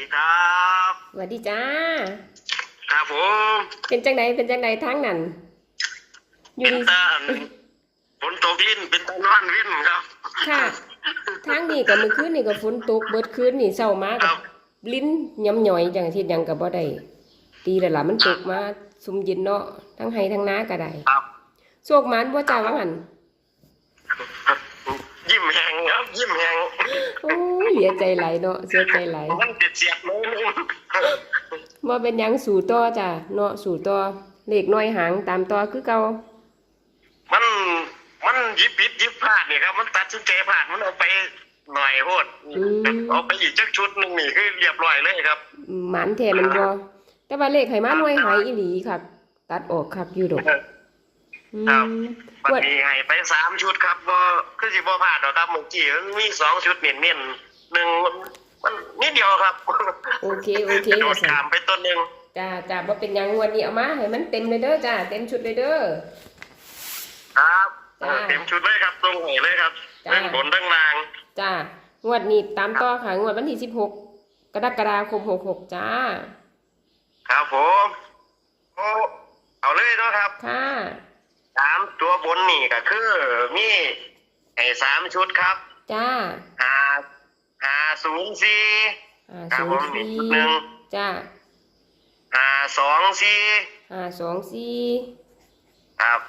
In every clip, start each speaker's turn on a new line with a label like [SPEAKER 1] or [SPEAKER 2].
[SPEAKER 1] ดีครับ
[SPEAKER 2] สวัสดีจ้า
[SPEAKER 1] ครับผม
[SPEAKER 2] เป็นจังไดเป็นจังไดทั้งนั้น อยู่
[SPEAKER 1] เป็น
[SPEAKER 2] ดี
[SPEAKER 1] ตาฝนตกลิ้นเป็นตานอนลิ้นครับ
[SPEAKER 2] ค่ะทั้งนี้กับมื้อคืนนี่ก็ฝนตกเบิดคืนนี่เช้ามา
[SPEAKER 1] ค
[SPEAKER 2] กั
[SPEAKER 1] รั
[SPEAKER 2] บบลิ้นย่ำหย่อยจังที่ยังก็บ่ได้ตีแล้วล่ะมันตกมาซุ่มเย็นเนาะทั้งไห้ทั้งนาก็ได้
[SPEAKER 1] ครับ
[SPEAKER 2] โชคหมันบ่จ้าว่าหั่น
[SPEAKER 1] ยิ้ มแหงครับ ยิ้มแหง
[SPEAKER 2] โอ้ยเสียใจหลายเนาะเสียใจหลาย
[SPEAKER 1] มันเจ็ดเสียดเลยนึง
[SPEAKER 2] บ่เป็นหยังสู่ต่อจ้ะเนาะสู่ต่อเลขน้อยหางตามต่อคือเก่า
[SPEAKER 1] มันมันยิบผิดยิบพลาดนี่ครับ มันตัดสินใจพลาดมันเอาไปหน่อยโพดเอาไปอีกจักชุดหนึ่งนี่คือเรียบร้อยเลยครับ
[SPEAKER 2] หมันแท้มันบ่แต่ว่าเลขให้มาหน่วยหายอีหลีครับ ตัดออกครับอยู่ดอกอื
[SPEAKER 1] ครับ
[SPEAKER 2] ม
[SPEAKER 1] วัน
[SPEAKER 2] งวด
[SPEAKER 1] นี้ให้ไปสามชุดครับก็คือสิบ่พลาดหรอกครับเมื่อกี้มีสองชุดเน้นเน้นๆหนึ่งมันนิดเดียวครับ
[SPEAKER 2] โอเคโอเค
[SPEAKER 1] กระโดด
[SPEAKER 2] จ้ะ
[SPEAKER 1] ขามไปต้นหนึ่ง
[SPEAKER 2] จ้าจ้าบ่เป็นหยังงวดนี้เอามาให้มันเต็มเลยเด้อจ้าเต็มชุดเลยเด้อ
[SPEAKER 1] ครับ
[SPEAKER 2] จ้า
[SPEAKER 1] เต็มชุดเลยครับตรงไหนเลยครับ
[SPEAKER 2] จ้า
[SPEAKER 1] เรื่องบนเรื่องล่าง
[SPEAKER 2] จ้างวดนี้ตามต่อค่ะงวดวันที่16กรกฎาคม66จ้า
[SPEAKER 1] ครับผมโอ้เอาเลยเนาะครับ
[SPEAKER 2] ค่ะ
[SPEAKER 1] สาม ตัวบนนี่ก็คือมีไอ้สามชุดครับ
[SPEAKER 2] จ้า
[SPEAKER 1] หาหาศูนย์สี่
[SPEAKER 2] อ่า
[SPEAKER 1] ครับ
[SPEAKER 2] ศู
[SPEAKER 1] ผ
[SPEAKER 2] น
[SPEAKER 1] ม
[SPEAKER 2] ย์
[SPEAKER 1] อีก
[SPEAKER 2] สี่
[SPEAKER 1] ชุดหนึ่ง
[SPEAKER 2] จ้า
[SPEAKER 1] หาสองสี่
[SPEAKER 2] ห้าสองสี่
[SPEAKER 1] ครับ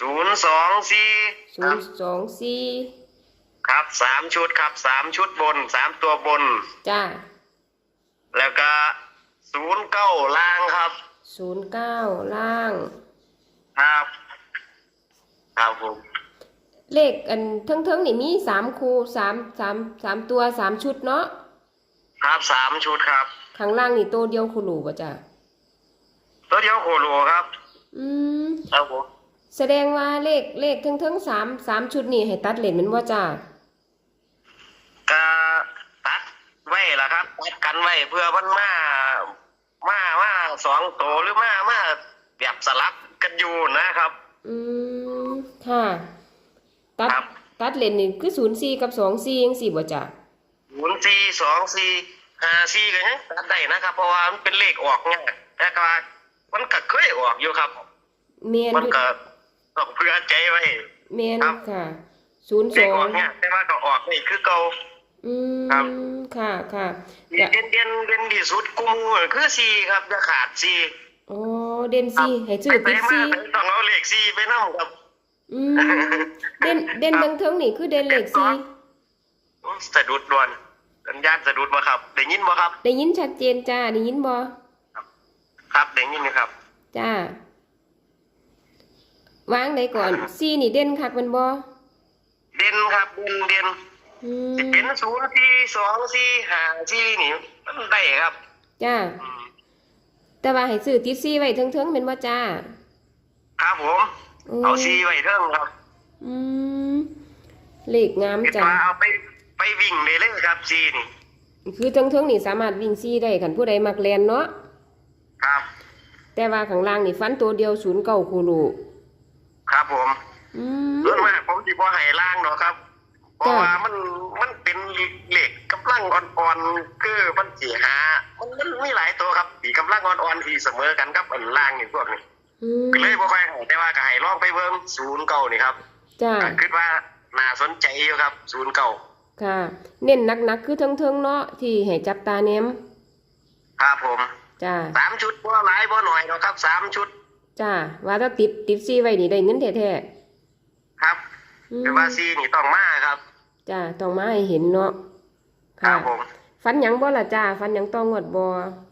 [SPEAKER 1] ศูนย์สองสี่
[SPEAKER 2] ศู
[SPEAKER 1] ครั
[SPEAKER 2] น
[SPEAKER 1] บ
[SPEAKER 2] ย์สองสี่
[SPEAKER 1] ครับสามชุดครับสามชุดบนสามตัวบน
[SPEAKER 2] จ้า
[SPEAKER 1] แล้วก็ศูนย์เก้าล่างครับ
[SPEAKER 2] ศูนย์เก้าล่าง
[SPEAKER 1] ครับ ครับผม
[SPEAKER 2] เลขอันเทั้งๆนี่มีสามคูสามสามสามตัวสามชุดเนาะ
[SPEAKER 1] ครับสามชุดครับ
[SPEAKER 2] ข้างล่างนี่ตัวเดียวคูรูป่ะจ้ะ
[SPEAKER 1] ตัวเดียวโคโลครับ
[SPEAKER 2] อืม
[SPEAKER 1] ครับผม
[SPEAKER 2] แสดงว่าเลขเลขเทั้งๆสามสามชุดนี่ให้ตัดเลนแมันว่าจ้ะ
[SPEAKER 1] ก็ตัดไว้ละครับตัดกันไว้เพื่อมันมามามาสองตัวหรือมามาแบบสลับกันอยู่นะครับ
[SPEAKER 2] อืม ค่ะ ตัด
[SPEAKER 1] ครับ
[SPEAKER 2] ตัดเลนนี่คือศูนย์สี่กับสองสี่ยังสี่บ่จ้ะ
[SPEAKER 1] ศูนย์สี่สองสี่ห้าสี่ก็ยังตัดได้นะครับ เพราะว่ามันเป็นเลขออกง่ายแต่ก็ว่ามันก็เคยออกอยู่ครับ
[SPEAKER 2] เมียน
[SPEAKER 1] มันก็ต้องเพื่อใจไว้
[SPEAKER 2] เมียน
[SPEAKER 1] ครับ
[SPEAKER 2] ค่ะศูนย์
[SPEAKER 1] เล
[SPEAKER 2] ส
[SPEAKER 1] ข
[SPEAKER 2] อ
[SPEAKER 1] อองกง่ายแต่ว่าก็ออกนี่คือเก่า
[SPEAKER 2] อื
[SPEAKER 1] ครับ
[SPEAKER 2] มค่ะค่ะ
[SPEAKER 1] เด่นเด่นเด่นที่สุดกูมูคือสี่ครับจะขาดสี่
[SPEAKER 2] อ๋อเด่นสี่ให้ชื่อ
[SPEAKER 1] ไป
[SPEAKER 2] ติด
[SPEAKER 1] มา
[SPEAKER 2] สี่
[SPEAKER 1] ต้องเอาเลขสี่ไปนั่งครับ
[SPEAKER 2] อืมเด่นเด่นทั้งเทิงนี่คือเด่นเลขสี่
[SPEAKER 1] สะดุดด่วนสัญญาณสะดุดบ่ครับ ได้ยินบ่ครับ
[SPEAKER 2] ได้ยินชัดเจนจ้าได้ยินบ่
[SPEAKER 1] ครับได้ยินนะครับ
[SPEAKER 2] จ้าวางได้ก่อนสี่นี่เด่นคักแมันบ่
[SPEAKER 1] เด่นครับเด่นเด่น
[SPEAKER 2] อืม
[SPEAKER 1] สิเป็นศูนย์สี่สองสี่ห้าสี่นี่มันได้ครับ
[SPEAKER 2] จ้า
[SPEAKER 1] อืม
[SPEAKER 2] แต่ว่าให้ซื้อติดสี่ไว้เทิงๆแม่นบ่จ้า
[SPEAKER 1] ครับผม เอาสี่ไว้เทิงครับ
[SPEAKER 2] อืมเลขงาม
[SPEAKER 1] คิด
[SPEAKER 2] จ้า
[SPEAKER 1] ว่าเอาไปไปวิ่งเลยเลยครับสี่นี่
[SPEAKER 2] คือเทิงๆนี่สามารถวิ่งสี่ได้คันผู้ใดมักแล่นเนาะ
[SPEAKER 1] ครับ
[SPEAKER 2] แต่ว่าข้างล่างนี่ฟันตัวเดียวศูนย์เก้าคูรู
[SPEAKER 1] ครับผม
[SPEAKER 2] อืม
[SPEAKER 1] ส่วนมากผมสิบ่ให้ล่างดอกครับ เพราะ
[SPEAKER 2] จ้ะ
[SPEAKER 1] ว่ามันมันเป็นเหล็กกำลังอ่อนๆคือมันสิหามันมันมีหลายตัวครับสีกำลังอ่อนๆที่เสมอกันครับอันล่างนี่พวกนี้
[SPEAKER 2] อืม
[SPEAKER 1] ก็เลยบ่ค่อยให้แต่ว่าก็ให้ลองไปเบิ่งศูนย์เก่านี่ครับ
[SPEAKER 2] จ้า
[SPEAKER 1] ก็คิดว่าน่าสนใจอยู่ครับศูนย์เก่า
[SPEAKER 2] ค่ะ เน้นหนักๆคือเทิงๆเนาะที่ให้จับตาเนม
[SPEAKER 1] ครับผม
[SPEAKER 2] จ้า
[SPEAKER 1] สามชุดบ่หลายบ่หน่อยหรอกครับสามชุด
[SPEAKER 2] จ้าว่าถ้าติดติดซีไว้นี่ได้เงินแท้
[SPEAKER 1] ครับ
[SPEAKER 2] ๆอืม
[SPEAKER 1] แต่ว่าซีนี่ต้องมาครับ
[SPEAKER 2] จ้าต้องมาให้เห็นเนาะ
[SPEAKER 1] ครั
[SPEAKER 2] ค่ะ
[SPEAKER 1] บผม
[SPEAKER 2] ฟันหยังบ่ล่ะจ้าฟันหยังต้องงวดบ่
[SPEAKER 1] เฮ็ดจีรี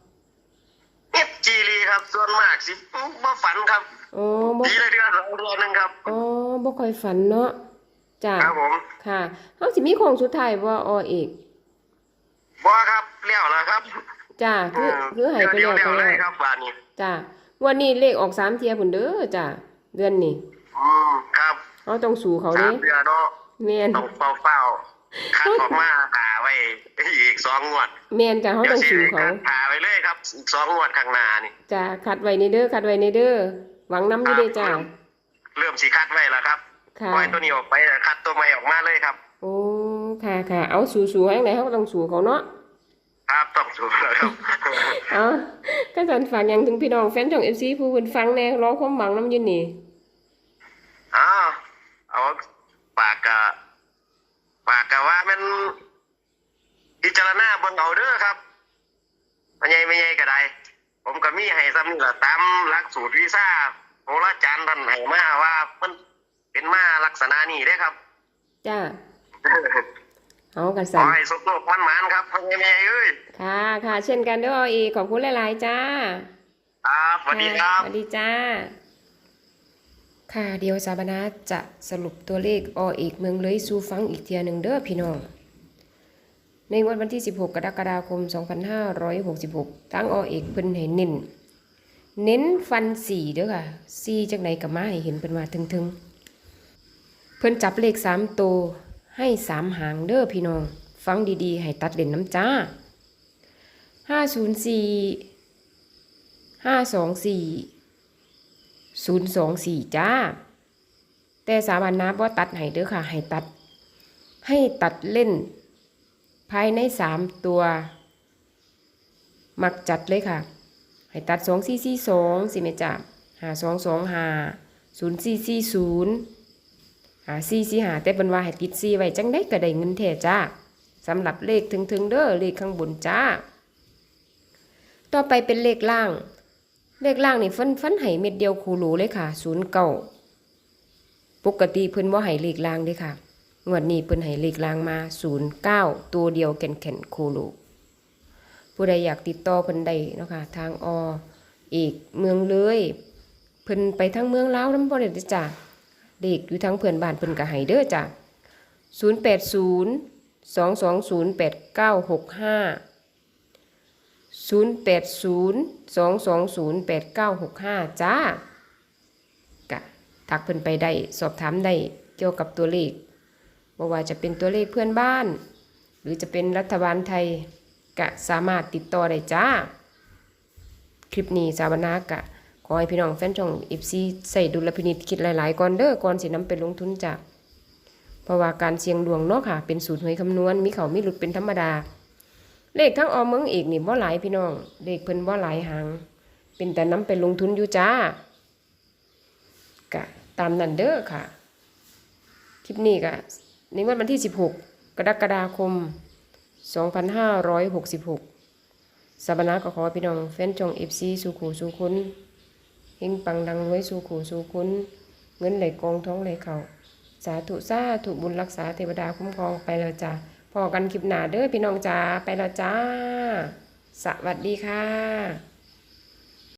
[SPEAKER 1] ครับ ส่วนมากสิบ่ฝันครับ
[SPEAKER 2] อ๋อบ่
[SPEAKER 1] ปีละเดือนสองเดือนหนึงครับ
[SPEAKER 2] อ๋อบ่ค่อยฝันเนาะจ้า
[SPEAKER 1] ครับผม
[SPEAKER 2] ค่ะเฮาสิมีโค้งสุดท้ายบ่อเอก
[SPEAKER 1] บ่ครับเลี้ยวแล้วครับ
[SPEAKER 2] จ้าคือคือให้ไป
[SPEAKER 1] เลี้
[SPEAKER 2] แล้
[SPEAKER 1] ยว
[SPEAKER 2] ว
[SPEAKER 1] เลี้
[SPEAKER 2] ไป
[SPEAKER 1] ยวเล
[SPEAKER 2] แล้
[SPEAKER 1] ยวครับบ้านนี้
[SPEAKER 2] จ้างวันนี้เลขออกสามเที่ยพุ่นเด้อจ้าเดือนนี้
[SPEAKER 1] อืมครับ
[SPEAKER 2] เฮาต้องสู่เขา
[SPEAKER 1] สา
[SPEAKER 2] เด้
[SPEAKER 1] มเดือนเนาะ
[SPEAKER 2] แม่น
[SPEAKER 1] ต้องเฝ้าเฝ้าๆ คัดออกมาหาไว้อีกสองงวด
[SPEAKER 2] แม่นจ้าเฮา
[SPEAKER 1] เดี๋ย
[SPEAKER 2] ต้
[SPEAKER 1] ว
[SPEAKER 2] อง
[SPEAKER 1] สิ
[SPEAKER 2] สู่เขา
[SPEAKER 1] หาไว้เลยครับอีกสองงวดข้างหน้านี่
[SPEAKER 2] จ้าคัดไว้ในเด้อคัดไว้ในเด้อหวังน้ำอยู่เด้อจ้า
[SPEAKER 1] เริ่มสิคัดไว้แล้วครับ
[SPEAKER 2] ค่ะ
[SPEAKER 1] ปล่อยตัวนี้ออกไปแล้วคัดตัวใหม่ออกมาเลยครับ
[SPEAKER 2] โอ้ค่ะค่ะเอาสู่สู่ให้ไหนเขาก็ต้องสู่เขาเนาะ
[SPEAKER 1] ครับต้องถูกแล้วครับ
[SPEAKER 2] เอาก็สันฝากหยังถึงพี่น้องแฟนช่อง FC ผู้เพิ่นฟังแน่รอความหวังนํอยู่นี่
[SPEAKER 1] อ้าวเอาปากกะปากกะว่ามันพิจารณาเบิ่งเอาเด้อครับไม่ใหญ่ไม่ใหญ่ก็ได้ผมก็มีให้ซ้ำนี่แหละตามหลักสูตรวีซ่าโหราจารย์ท่านให้มาว่ามันเป็นมาลักษณะนี้เด้ครับ
[SPEAKER 2] จ้าเอากัน
[SPEAKER 1] ข
[SPEAKER 2] สั
[SPEAKER 1] อนให้สุขโลกมันหมานครับพ่อใหญ่แม่เอ้ย
[SPEAKER 2] ค่ะค่ะ เช่นกันเด้ออีกขอบคุณหลาย ๆ จ้า
[SPEAKER 1] ครับสวัสดีครับ
[SPEAKER 2] สวัสดีจ้า ค่ะเดียวสาบานาจะสรุปตัวเลขอเอกเมืองเลยสู่ฟังอีกเทียหนึ่งเด้อพี่น้อง ในงวดวันที่ 16 กรกฎาคม 2566 ทั้งอเอกเพิ่นให้เน้น เน้นฟันสี่เด้อค่ะสี่จากไหนกับมาให้เห็นเป็นว่าถึงๆเพิ่นจับเลขสามตัวให้สามหางเด้อพี่น้อง ฟังดีๆ ให้ตัดเล่นน้ำจ้าห้า ศูนย์สองสี่จ้า แต่สาบันนะว่าตัดให้เด้อค่ะ ให้ตัด ให้ตัดเล่น ภายในสามตัว มักจัดเลยค่ะ ให้ตัดสองสี่สี่สองสิเมจ้าหาสองสองหาศูนย์สี่สี่ศูนย์หาซีซีหาแต่เป็นว่าให้ติดซีไว้จังได้ก็ได้เงินแท้จ้าสำหรับเลขถึงถึงๆเด้อเลขข้างบนจ้า ต่อไปเป็นเลขล่าง เลขล่างนี่ฟันฟันให้เม็ดเดียวคูรูเลยค่ะศูนย์เก้าปกติเพิ่นว่าให้เลขล่างเด้ค่ะงวดนี้เพิ่นให้เลขล่างมาศูนย์เก้าตัวเดียวแก่นแก่นคูรูผู้ใดอยากติดต่อเพิ่นได้เนาะค่ะทางออีกเมืองเลยเพิ่นไปทางเมืองลาวนำบ่ได้เด้อจ้าเด็กอยู่ทั้งเพื่อนบ้านเพิ่นก็ให้เด้อจ้ะ080 220 8965 080 220 8965 จ้ากะทักเพิ่นไปได้ สอบถามได้เกี่ยวกับตัวเลขบ่ว่าจะเป็นตัวเลขเพื่อนบ้าน หรือจะเป็นรัฐบาลไทยกะสามารถติดต่อได้จ้า คลิปนี้สาวนากะ ขอให้พี่น้องแฟนช่องอิฟซีใส่ดุลพินิจคิดหลายๆก่อนเด้อก่อนสินำไปลงทุนจ้ะเพราะว่าการเสี่ยงดวงเนาะค่ะ เป็นสูตรหวยคำนวณมีเขามีหลุดเป็นธรรมดา เลขทั้งออมเมืองเอกนี่บ่หลายพี่น้อง เลขเพิ่นบ่หลายหาง เป็นแต่น้ำไปลงทุนอยู่จ้ากะตามนันเด้อค่ะ คลิปนี้ก็ในงวดวันที่ 16 กรกฎาคม 2566สัปดาห์ก็ขอพี่น้องแฟนช่อง FC สุขูสุคุณเฮงปังดังรวยสู่ขู่สู่คุณเงินไหลกองท้องไหลเขาสาธุสาธุบุญรักษาเทวดาคุ้มครองไปแล้วจ้า พอกันคลิปหนาเด้อพี่น้องจ้าไปแล้วจ้า สวัสดีค่ะ